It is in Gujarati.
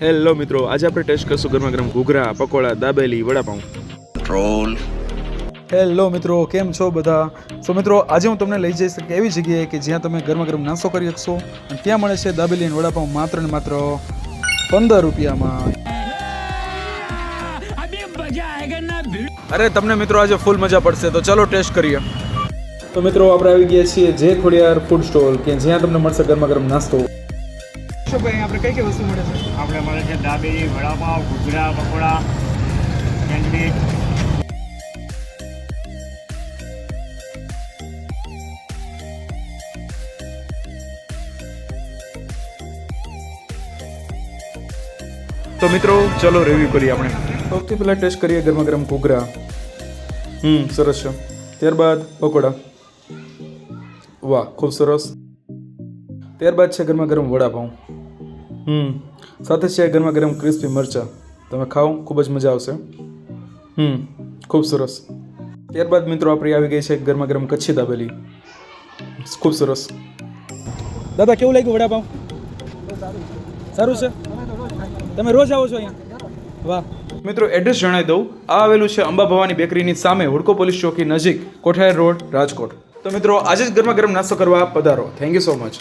હેલો મિત્રો આજે આપણે ટેસ્ટ કરશું ગરમા ગરમ ઘૂઘરા પકોડા દાબેલી વડાપાઉં. ટ્રોલ હેલો મિત્રો કેમ છો બધા? સો મિત્રો આજે હું તમને લઈ જઈશ કે એવી જગ્યાએ કે જ્યાં તમે ગરમા ગરમ નાસ્તો કરી શકશો અને ત્યાં મળે છે દાબેલી અને વડાપાઉં માત્ર ને માત્ર પંદર રૂપિયામાં. અરે તમને મિત્રો આજે ફૂલ મજા પડશે તો ચલો ટેસ્ટ કરીએ. તો મિત્રો આપણે આવી ગયા છીએ જે ખોડિયાર ફૂડ સ્ટોલ કે જ્યાં તમને મળશે ગરમા ગરમ નાસ્તો. શું ભાઈ આપણે કઈ કઈ વસ્તુ મળે છે? આપણે મળે છે દાબેલી વડાપાવ ઘૂઘરા પકોડા સેન્ડવીચ. તો મિત્રો ચલો રિવ્યુ કરીએ આપણે. સૌથી પહેલાં ટેસ્ટ કરીએ ગરમા ગરમ ઘૂઘરા. હમ. સરસ છે. ત્યારબાદ પકોડા. વાહ ખૂબ સરસ. ત્યારબાદ છે ગરમા ગરમ વડાપાઉં હમ. સાથે છે ગરમા ગરમ ક્રિસ્પી મરચાં. તમે ખાઓ ખૂબ જ મજા આવશે. હમ. ખૂબ સરસ. ત્યારબાદ મિત્રો આપણી આવી ગઈ છે ગરમા ગરમ કચ્છી દાબેલી. ખૂબ સરસ. દાદા કેવું લાગ્યું વડાપાઉં સારું છે? તમે રોજ આવો છો અહીંયા? વાહ. મિત્રો એડ્રેસ જણાવી દઉં. આ આવેલું છે અંબા ભવાની બેકરીની સામે હુડકો પોલીસ ચોકી નજીક કોઠાયર રોડ રાજકોટ. તો મિત્રો આજે જ ગરમા ગરમ નાસ્તો કરવા પધારો. Thank you so much